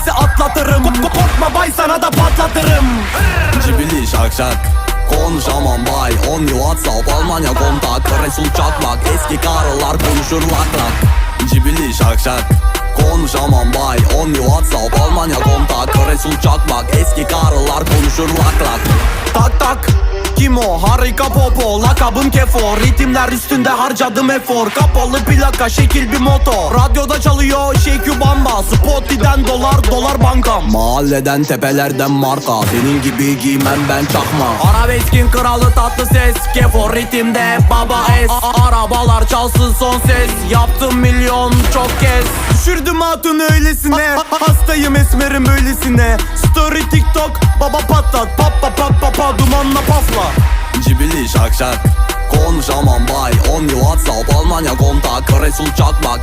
polisi atlatırım. Ko- Korkma bay sana da patlatırım. Cibili şak şak. Konuşamam bay. On you whatsapp Almanya kontak. Resul çakmak. Eski karılar konuşur lak lak. Cibili şak şak. Konuşamam bay. On you whatsapp Almanya kontak. Resul çakmak. Eski karılar konuşur lak lak. Tak tak. Kim o? Harika popo. Lakabım kefo Ritimler üstünde harcadım efor. Kapalı plaka şekil bir motor Radyoda çalıyor Shake Bamba Spotify'den dolar dolar bankam. Mahalleden tepelerden marka. Senin gibi giymem ben çakma. Arabeskin kralı tatlı ses. Kefo ritimde baba es. Arabalar çalsın son ses. Yaptım milyon çok kez. Düşürdüm hatun öylesine. Hastayım esmerim böylesine. Story tiktok. Baba patlat. Pap pap pap pap pap dumanla pafla Cibili şak şak. Konuşamam bay. On you whatsapp Almanya kontak. Resul çakmak